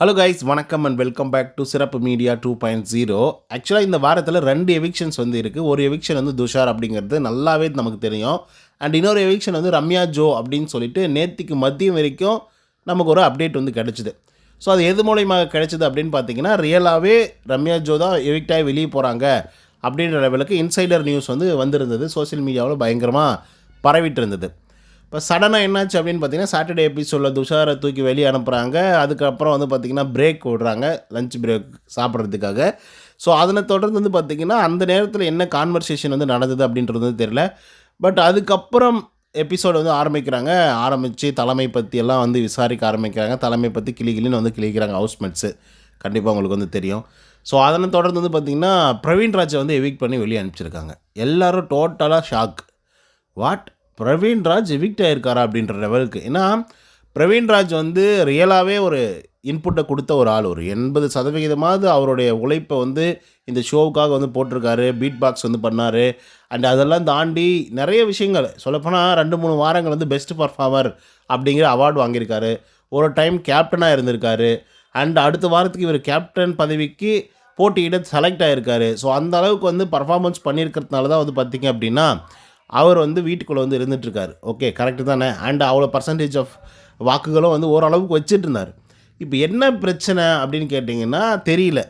Hello guys வணக்கம் and welcome back to சிறப்பு media two point zero ஆக்சுவலாக இந்த வாரத்தில் ரெண்டு எவிக்ஷன்ஸ் வந்து இருக்குது ஒரு எவிக்ஷன் வந்து துஷார் அப்படிங்கிறது நல்லாவே நமக்கு தெரியும். அண்ட் இன்னொரு எவிக்ஷன் வந்து ரம்யா ஜோ அப்படின்னு சொல்லிட்டு நேத்திக்கு மதியம் வரைக்கும் நமக்கு ஒரு அப்டேட் வந்து கிடச்சிது. ஸோ அது எது மூலயமாக கிடைச்சிது அப்படின்னு பார்த்தீங்கன்னா ரியலாகவே ரம்யா ஜோ தான் எவிக்டாகி வெளியே போகிறாங்க அப்படின்ற லெவலுக்கு இன்சைடர் நியூஸ் வந்து வந்திருந்தது. சோஷியல் மீடியாவில் பயங்கரமாக பரவிட்டு இருந்தது. இப்போ சடனாக என்னாச்சு அப்படின்னு பார்த்தீங்கன்னா சாட்டர்டே எபிசோடில் துஷாரை தூக்கி வெளியே அனுப்புகிறாங்க அதுக்கப்புறம் வந்து பார்த்திங்கன்னா பிரேக் விடுறாங்க லஞ்ச் பிரேக் சாப்பிட்றதுக்காக. ஸோ அதனை தொடர்ந்து வந்து பார்த்திங்கன்னா அந்த நேரத்தில் என்ன கான்வர்சேஷன் வந்து நடந்தது அப்படின்றது வந்து தெரியல. பட் அதுக்கப்புறம் எபிசோடு வந்து ஆரம்பிக்கிறாங்க. ஆரம்பித்து தலைமை பற்றி எல்லாம் வந்து விசாரிக்க ஆரம்பிக்கிறாங்க. தலைமை பற்றி கிளி கிளின்னு வந்து கிளிக்கிறாங்க ஹவுஸ்மேட்ஸு கண்டிப்பாக உங்களுக்கு வந்து தெரியும். ஸோ அதனை தொடர்ந்து வந்து பார்த்திங்கன்னா பிரவீன் ராஜை வந்து எவிக் பண்ணி வெளியே அனுப்பிச்சிருக்காங்க. எல்லோரும் டோட்டலாக shock what Praveen Raj evict ஆயிருக்காரா அப்படின்ற லெவலுக்கு ஏன்னா பிரவீன் ராஜ் வந்து ரியலாகவே ஒரு இன்புட்டை கொடுத்த ஒரு ஆள். ஒரு எண்பது சதவிகிதமாவது அவருடைய உழைப்பை வந்து இந்த ஷோவுக்காக வந்து போட்டிருக்காரு. பீட் பாக்ஸ் வந்து பண்ணார். அண்ட் அதெல்லாம் தாண்டி நிறைய விஷயங்கள். சொல்லப்போனால் ரெண்டு மூணு வாரங்கள் வந்து பெஸ்ட் பர்ஃபார்மர் அப்படிங்கிற அவார்டு வாங்கியிருக்காரு. ஒரு டைம் கேப்டனாக இருந்திருக்காரு. அண்ட் அடுத்த வாரத்துக்கு இவர் கேப்டன் பதவிக்கு போட்டியிட செலக்ட் ஆகிருக்காரு ஸோ அந்த அளவுக்கு வந்து பர்ஃபார்மன்ஸ் பண்ணியிருக்கிறதுனால தான் வந்து பார்த்திங்க அப்படின்னா அவர் வந்து வீட்டுக்குள்ளே வந்து இருந்துகிட்ருக்காரு ஓகே கரெக்டு தானே? அண்ட் அவ்வளோ பர்சன்டேஜ் ஆஃப் வாக்குகளும் வந்து ஓரளவுக்கு வச்சுட்டு இருந்தார் இப்போ என்ன பிரச்சனை அப்படின்னு கேட்டிங்கன்னா தெரியல.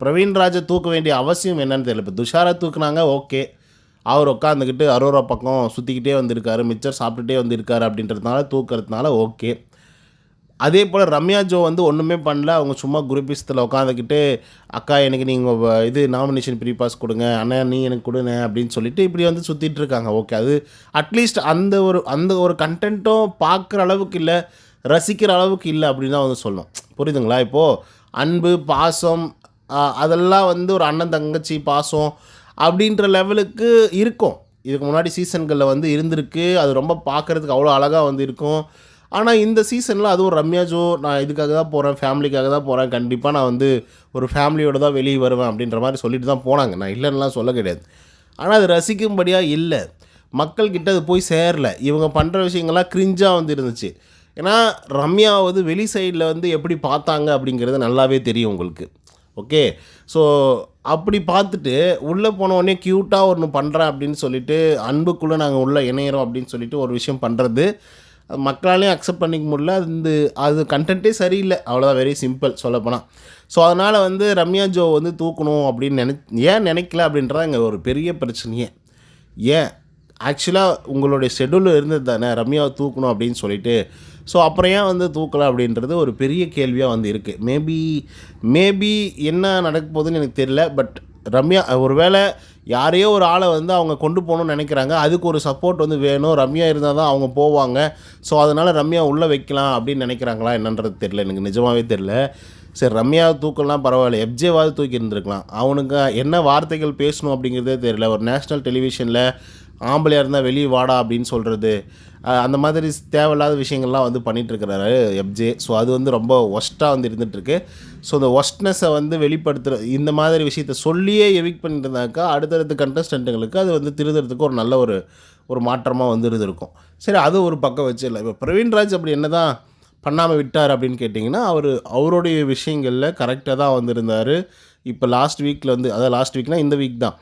பிரவீன் ராஜை தூக்க வேண்டிய அவசியம் என்னன்னு தெரியல. இப்போ துஷாரை தூக்குனாங்க ஓகே அவர் உட்காந்துக்கிட்டு அரோரா பக்கம் சுற்றிக்கிட்டே வந்திருக்காரு மிச்சர் சாப்பிட்டுட்டே வந்திருக்காரு அப்படின்றதுனால தூக்கிறதுனால ஓகே அதே போல் ரம்யா ஜோ வந்து ஒன்றுமே பண்ணல. அவங்க சும்மா குரூப்பிஸ்தில் உட்காந்துக்கிட்டு அக்கா எனக்கு நீங்கள் இது நாமினேஷன் ப்ரீ பாஸ் கொடுங்க. அண்ணா நீ எனக்கு கொடுங்க அப்படின்னு சொல்லிட்டு இப்படி வந்து சுற்றிட்டு இருக்காங்க. ஓகே அது அட்லீஸ்ட் அந்த ஒரு அந்த ஒரு கண்டென்ட்டும் பார்க்குற அளவுக்கு இல்லை ரசிக்கிற அளவுக்கு இல்லை அப்படின்னு தான் வந்து சொல்லணும். புரியுதுங்களா? இப்போது அன்பு பாசம் அதெல்லாம் வந்து ஒரு அண்ணன் தங்கச்சி பாசம் அப்படின்ற லெவலுக்கு இருக்கும். இதுக்கு முன்னாடி சீசன்களில் வந்து இருந்திருக்கு. அது ரொம்ப பார்க்குறதுக்கு அவ்வளோ அழகாக வந்து இருக்கும். ஆனால் இந்த சீசனில் அதுவும் ரம்யா ஜோ நான் இதுக்காக தான் போகிறேன் ஃபேமிலிக்காக தான் போகிறேன் கண்டிப்பாக நான் வந்து ஒரு ஃபேமிலியோடு தான் வெளியே வருவேன் அப்படின்ற மாதிரி சொல்லிட்டு தான் போனாங்க. நான் இல்லைன்னுலாம் சொல்ல கிடையாது. ஆனால் அது ரசிக்கும்படியாக இல்லை. மக்கள்கிட்ட அது போய் சேரல. இவங்க பண்ணுற விஷயங்கள்லாம் க்ரிஞ்சாக வந்து இருந்துச்சு. ஏன்னா ரம்யா வந்து வெளி சைடில் வந்து எப்படி பார்த்தாங்க அப்படிங்கிறது நல்லாவே தெரியும் உங்களுக்கு. ஓகே? ஸோ அப்படி பார்த்துட்டு உள்ளே போன உடனே க்யூட்டாக ஒன்று பண்ணுறேன் அப்படின்னு சொல்லிட்டு அன்புக்குள்ளே நாங்கள் உள்ளே இணையிறோம் அப்படின்னு சொல்லிட்டு ஒரு விஷயம் பண்ணுறது மக்களாலையும் அக்செப்ட் பண்ணிக்க முடியல. அது இந்த அது கண்டென்ட்டே சரியில்லை. அவ்வளோதான் வெரி சிம்பிள் சொல்லப்போனால் ஸோ அதனால் வந்து ரம்யா ஜோ வந்து தூக்கணும் அப்படின்னு நினை ஏன் நினைக்கல அப்படின்றத இங்கே ஒரு பெரிய பிரச்சனையே. ஏன்? ஆக்சுவலாக உங்களுடைய ஷெடியூல் இருந்தது தானே ரம்யாவை தூக்கணும் அப்படின்னு சொல்லிட்டு. ஸோ அப்புறம் ஏன் வந்து தூக்கலை அப்படின்றது ஒரு பெரிய கேள்வியாக வந்து இருக்குது மேபி மேபி என்ன நடக்க போகுதுன்னு எனக்கு தெரியல பட் ரம்யா ஒருவேளை யாரையோ ஒரு ஆளை வந்து அவங்க கொண்டு போகணும்னு நினைக்கிறாங்க. அதுக்கு ஒரு சப்போர்ட் வந்து வேணும். ரம்யா இருந்தால் தான் அவங்க போவாங்க. ஸோ அதனால் ரம்யா உள்ளே வைக்கலாம் அப்படின்னு நினைக்கிறாங்களா? என்னன்றது தெரியல. எனக்கு நிஜமாகவே தெரில சரி ரம்யாவை தூக்கலாம் பரவாயில்ல. எப்ஜேவாவது தூக்கி இருந்திருக்கலாம். அவனுக்கு என்ன வார்த்தைகள் பேசணும் அப்படிங்கிறதே தெரியல. ஒரு நேஷ்னல் டெலிவிஷனில் ஆம்பளையாக இருந்தால் வெளியே வாடா அப்படின்னு சொல்கிறது அந்த மாதிரி தேவையில்லாத விஷயங்கள்லாம் வந்து பண்ணிகிட்ருக்கிறாரு எப்ஜே ஸோ அது வந்து ரொம்ப ஒஸ்ட்டாக வந்து இருந்துகிட்ருக்கு ஸோ இந்த ஒஸ்ட்னஸை வந்து வெளிப்படுத்துகிற இந்த மாதிரி விஷயத்த சொல்லியே எவிக் பண்ணியிருந்தாக்கா அடுத்தடுத்த கண்டஸ்டண்ட்டுங்களுக்கு அது வந்து திருதுறதுக்கு ஒரு நல்ல ஒரு ஒரு மாற்றமாக வந்து இருந்திருக்கும். சரி அது ஒரு பக்கம் வச்சிடலாம் இப்போ பிரவீன்ராஜ் அப்படி என்ன தான் பண்ணாமல் விட்டார் அப்படின்னு கேட்டிங்கன்னா அவர் அவருடைய விஷயங்களில் கரெக்டாக தான் வந்திருந்தார். இப்போ லாஸ்ட் வீக்கில் வந்து அதாவது லாஸ்ட் வீக்னால் இந்த வீக் தான்.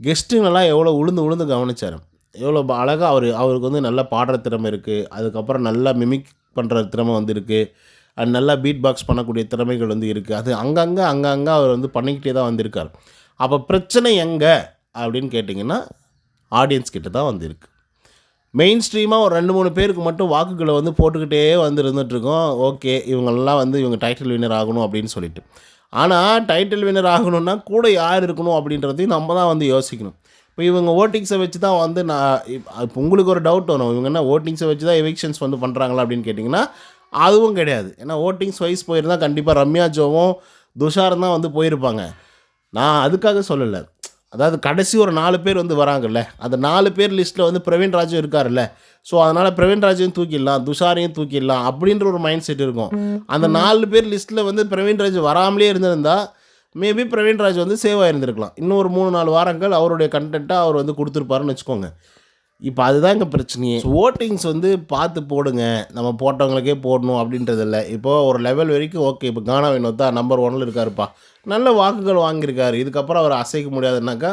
கெஸ்ட்டுங்களெல்லாம் எவ்வளோ உளுந்து உளுந்து கவனிச்சார். எவ்வளோ அழகாக அவர் அவருக்கு வந்து நல்லா பாடுற திறமை இருக்குது அதுக்கப்புறம் நல்லா மிமிக் பண்ணுற திறமை வந்து இருக்குது அது நல்லா பீட் பாக்ஸ் பண்ணக்கூடிய திறமைகள் வந்து இருக்குது அது அங்கங்கே அங்கங்கே அவர் வந்து பண்ணிக்கிட்டே தான் வந்திருக்கார். அப்போ பிரச்சனை எங்கே? அப்படின்னு கேட்டிங்கன்னா ஆடியன்ஸ் கிட்ட தான் வந்திருக்கு. மெயின் ஸ்ட்ரீமாக ஒரு ரெண்டு மூணு பேருக்கு மட்டும் வாக்குகளை வந்து போட்டுக்கிட்டே வந்து இருந்துகிட்ருக்கோம் ஓகே இவங்கெல்லாம் வந்து இவங்க டைட்டில் வின்னர் ஆகணும் அப்படின்னு சொல்லிட்டு. ஆனால் டைட்டில் வின்னர் ஆகணும்னா கூட யார் இருக்கணும் அப்படின்றதையும் நம்ம தான் வந்து யோசிக்கணும். இப்போ இவங்க ஓட்டிங்ஸை வச்சு தான் வந்து நான் இப்போ உங்களுக்கு ஒரு டவுட் வரும். இவங்க என்ன ஓட்டிங்ஸை வச்சு தான் எவிக்ஷன்ஸ் வந்து பண்ணுறாங்களா அப்படின்னு கேட்டிங்கன்னா அதுவும் கிடையாது. ஏன்னா ஓட்டிங்ஸ் வைஸ் போயிருந்தால் கண்டிப்பாக ரம்யா ஜோவும் துஷாரும் தான் வந்து போயிருப்பாங்க. நான் அதுக்காக சொல்லலை. அதாவது கடைசி ஒரு நாலு பேர் வந்து வராங்கல்ல அந்த நாலு பேர் லிஸ்ட்டில் வந்து பிரவீன் ராஜும் இருக்காருல்ல. ஸோ அதனால் பிரவீன் ராஜையும் தூக்கிடலாம் துஷாரையும் தூக்கிடலாம் அப்படின்ற ஒரு மைண்ட் செட் இருக்கும். அந்த நாலு பேர் லிஸ்ட்டில் வந்து பிரவீன் ராஜ் வராமலே இருந்திருந்தா மேபி பிரவீன் ராஜ் வந்து சேவ் ஆயிருந்திருக்கலாம். இன்னும் ஒரு மூணு நாலு வாரங்கள் அவருடைய கண்டென்ட்டாக அவர் வந்து கொடுத்துருப்பாருன்னு வச்சுக்கோங்க. இப்போ அதுதான் இங்கே பிரச்சனையே. ஓட்டிங்ஸ் வந்து பார்த்து போடுங்க. நம்ம போட்டவங்களுக்கே போடணும் அப்படின்றது இல்லை இப்போது ஒரு லெவல் வரைக்கும் ஓகே இப்போ கானா வினோத் தான் நம்பர் ஒன்னில் இருக்காருப்பா. நல்ல வாக்குகள் வாங்கியிருக்காரு. இதுக்கப்புறம் அவர் அசைக்க முடியாதுன்னாக்கா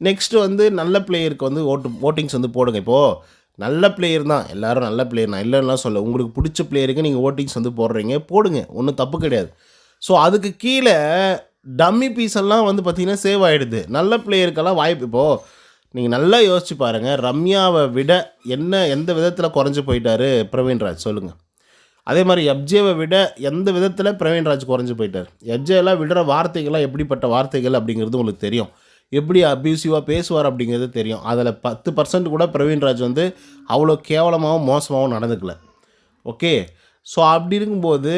நெக்ஸ்ட்டு வந்து நல்ல பிளேயருக்கு வந்து ஓட்டு ஓட்டிங்ஸ் வந்து போடுங்க. இப்போது நல்ல பிளேயர் தான். எல்லாரும் நல்ல பிளேயர் நான் இல்லைன்னா சொல்ல உங்களுக்கு பிடிச்ச பிளேயருக்கு நீங்கள் ஓட்டிங்ஸ் வந்து போடுறீங்க. போடுங்க. ஒன்றும் தப்பு கிடையாது. ஸோ அதுக்கு கீழே டம்மி பீஸ் எல்லாம் வந்து பார்த்திங்கன்னா சேவ் ஆகிடுது நல்ல பிளேயருக்கெல்லாம் வாய்ப்பு. இப்போது நீங்கள் நல்லா யோசிச்சு பாருங்கள் ரம்யாவை விட என்ன எந்த விதத்தில் குறைஞ்சி போயிட்டாரு பிரவீன்ராஜ்? சொல்லுங்கள் அதே மாதிரி எப்ஜேவை விட எந்த விதத்தில் பிரவீன்ராஜ் குறைஞ்சி போயிட்டார்? எப்ஜேலாம் விடுற வார்த்தைகள்லாம் எப்படிப்பட்ட வார்த்தைகள் அப்படிங்கிறது உங்களுக்கு தெரியும். எப்படி அப்யூசிவாக பேசுவார் அப்படிங்கிறது தெரியும். அதில் பத்து பர்சன்ட் கூட பிரவீன்ராஜ் வந்து அவ்வளோ கேவலமாகவும் மோசமாகவும் நடந்துக்கல. ஓகே? ஸோ அப்படி இருக்கும்போது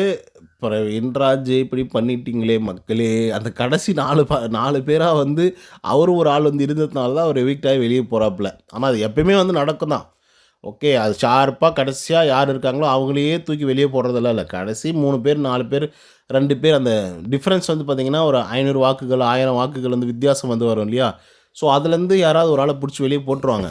பிரவீன்ராஜ் இப்படி பண்ணிட்டீங்களே மக்களே. அந்த கடைசி நாலு ப நாலு பேராக வந்து அவர் ஒரு ஆள் வந்து இருந்ததுனால தான் அவர் எவிக்டாகி வெளியே போகிறாப்புல ஆனால் அது எப்பயுமே வந்து நடக்கும் தான். ஓகே அது ஷார்ப்பாக கடைசியாக யார் இருக்காங்களோ அவங்களையே தூக்கி வெளியே போடுறதெல்லாம் இல்லை. கடைசி மூணு பேர் நாலு பேர் ரெண்டு பேர் அந்த டிஃப்ரென்ஸ் வந்து பார்த்திங்கன்னா ஒரு ஐநூறு வாக்குகள் ஆயிரம் வாக்குகள் வந்து வித்தியாசம் வந்து வரும் இல்லையா? ஸோ அதுலேருந்து யாராவது ஒரு ஆளை பிடிச்சி வெளியே போட்டுருவாங்க.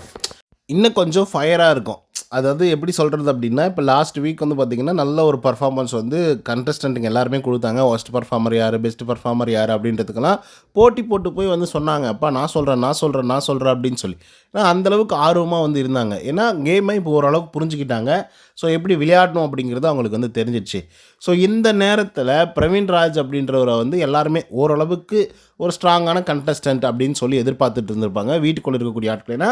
இன்னும் கொஞ்சம் ஃபயராக இருக்கும். அதாவது எப்படி சொல்கிறது அப்படின்னா இப்போ லாஸ்ட் வீக் வந்து பார்த்திங்கன்னா நல்ல ஒரு பர்ஃபார்மன்ஸ் வந்து கண்டஸ்டண்ட்டுங்க எல்லாருமே கொடுத்தாங்க. ஒஸ்ட் பர்ஃபார்மர் யார் பெஸ்ட் பர்ஃபார்மர் யார் அப்படின்றதுக்கெல்லாம் போட்டி போட்டு போய் வந்து சொன்னாங்க. அப்பா நான் சொல்கிறேன் நான் சொல்கிறேன் நான் சொல்கிறேன் அப்படின்னு சொல்லி. ஏன்னா அந்தளவுக்கு ஆர்வமாக வந்து இருந்தாங்க. ஏன்னா கேமை இப்போ ஓரளவுக்கு புரிஞ்சுக்கிட்டாங்க. ஸோ எப்படி விளையாடணும் அப்படிங்கிறது அவங்களுக்கு வந்து தெரிஞ்சிச்சு ஸோ இந்த நேரத்தில் பிரவீன் ராஜ் அப்படின்றவரை வந்து எல்லாருமே ஓரளவுக்கு ஒரு ஸ்ட்ராங்கான கண்டஸ்டன்ட் அப்படின்னு சொல்லி எதிர்பார்த்துட்டு இருந்திருப்பாங்க. வீட்டுக்குள்ளே இருக்கக்கூடிய ஆட்கள். ஏன்னா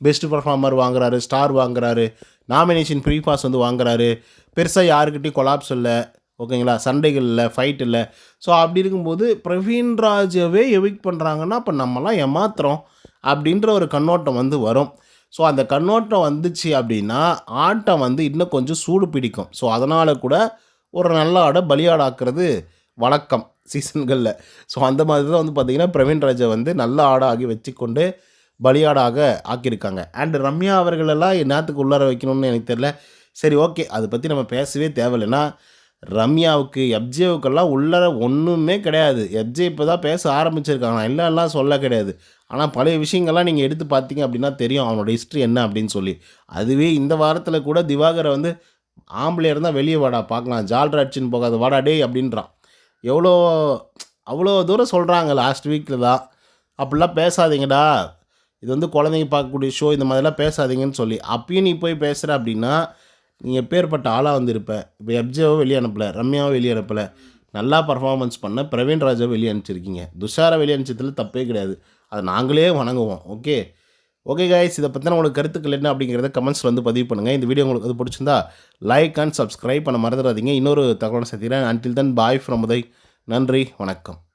பெஸ்ட் பர்ஃபார்மர் வாங்குறாரு ஸ்டார் வாங்குறாரு நாமினேஷன் ப்ரீ பாஸ் வந்து வாங்குறாரு. பெருசாக யாருக்கிட்டையும் கொலாப்ஸ் இல்லை. ஓகேங்களா சண்டைகள் இல்லை ஃபைட் இல்லை. ஸோ அப்படி இருக்கும்போது பிரவீன்ராஜவே எவிக் பண்ணுறாங்கன்னா அப்போ நம்மலாம் ஏமாத்துறோம் அப்படின்ற ஒரு கண்ணோட்டம் வந்து வரும். ஸோ அந்த கண்ணோட்டம் வந்துச்சு அப்படின்னா ஆட்டம் வந்து இன்னும் கொஞ்சம் சூடு பிடிக்கும். ஸோ அதனால் கூட ஒரு நல்ல ஆடை பலியாடாக்குறது வழக்கம் சீசன்களில். ஸோ அந்த மாதிரி தான் வந்து பார்த்திங்கன்னா பிரவீன்ராஜை வந்து நல்ல ஆடாகி வச்சுக்கொண்டு பலியாடாக ஆக்கியிருக்காங்க. அண்ட் ரம்யா அவர்களெல்லாம் என்னத்துக்கு உள்ளார வைக்கணும்னு எனக்கு தெரில சரி ஓகே அதை பற்றி நம்ம பேசவே தேவையில்லைன்னா ரம்யாவுக்கு எப்ஜேவுக்கெல்லாம் உள்ளர ஒன்றுமே கிடையாது. எப்ஜே இப்போ தான் பேச ஆரம்பிச்சிருக்காங்க. நான் இல்லைலாம் சொல்ல கிடையாது. ஆனால் பழைய விஷயங்கள்லாம் நீங்கள் எடுத்து பார்த்தீங்க அப்படின்னா தெரியும். அவனோட ஹிஸ்ட்ரி என்ன அப்படின்னு சொல்லி. அதுவே இந்த வாரத்தில் கூட திவாகரை வந்து ஆம்பளை இருந்தால் வெளியே வாடா பார்க்கலாம் ஜால்ராட்சின்னு போகாத வாடா டே அப்படின்றான். எவ்வளோ அவ்வளோ தூரம் சொல்கிறாங்க லாஸ்ட் வீக்கில் தான். அப்படிலாம் பேசாதீங்கடா. இது வந்து குழந்தைங்க பார்க்கக்கூடிய ஷோ இந்த மாதிரிலாம் பேசாதீங்கன்னு சொல்லி. அப்பயும் நீ போய் பேசுகிற அப்படின்னா நீ எப்பேற்பட்ட ஆளாக வந்திருப்ப? இப்போ எப்ஜேவோ வெளியே அனுப்பலை ரம்யாவோ வெளியே அனுப்பலை. நல்லா பர்ஃபார்மன்ஸ் பண்ண பிரவீன் ராஜாவை வெளியே அனுப்பிச்சிருக்கீங்க. துஷாரை வெளியே அனுப்பிச்சதில் தப்பே கிடையாது. அதை நாங்களே வணங்குவோம் ஓகே? ஓகே கைஸ் இதை பற்றின உங்களுக்கு கருத்துக்கள் என்ன அப்படிங்கிறத கமெண்ட்ஸில் வந்து பதிவு பண்ணுங்கள் இந்த வீடியோ உங்களுக்கு அது பிடிச்சிருந்தா லைக் அண்ட் சப்ஸ்கிரைப் பண்ண மறந்துடாதீங்க. இன்னொரு தகவலை சந்திக்கிறேன். Until then bye from Uday. நன்றி வணக்கம்.